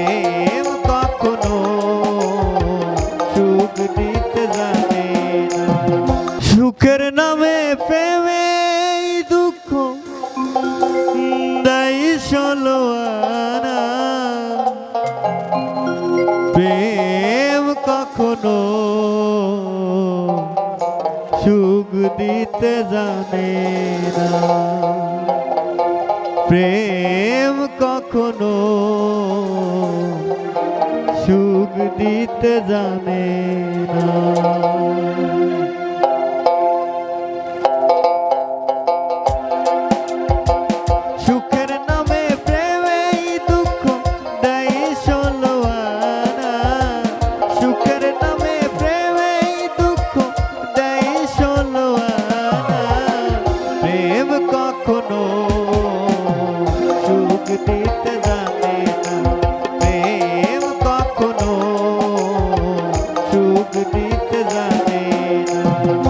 প্রেম কখনো জানে সুখের নামে প্রেমে দুঃখ প্রেম কখনো জানে প্রেম কখনো দিতে জানে না। সুখের দিতে জানে না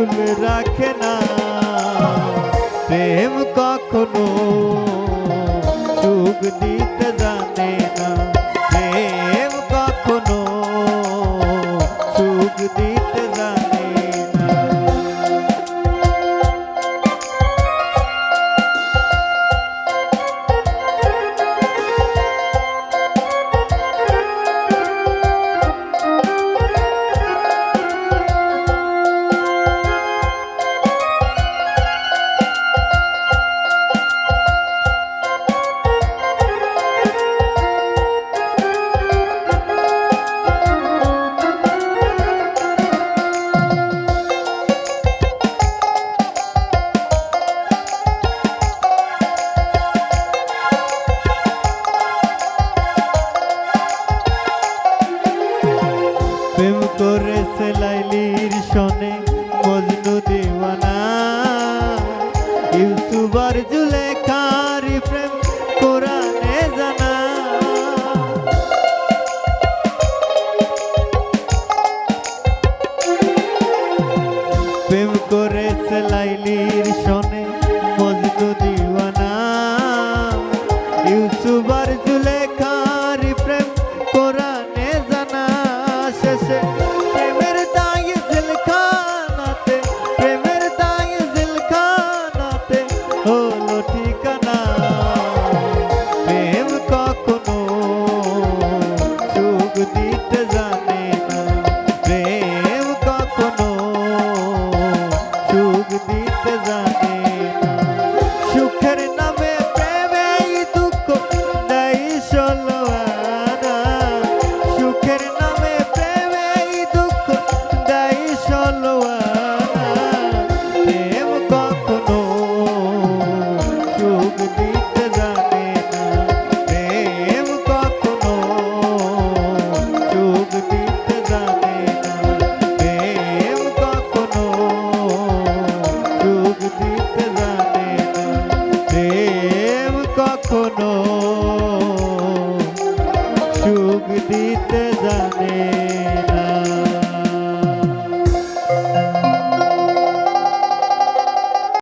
কুল রাখে না। প্রেম কখনো চুগ দিতে করেছে লাইলির সনে দিতে জানে না সুখের নামে প্রেমে দুঃখ দেয় আনা সুখের নামে প্রেমে দুঃখ দেয় আনা প্রেম কখনো সুখ দিতে জানে সুখ দিতে জানে।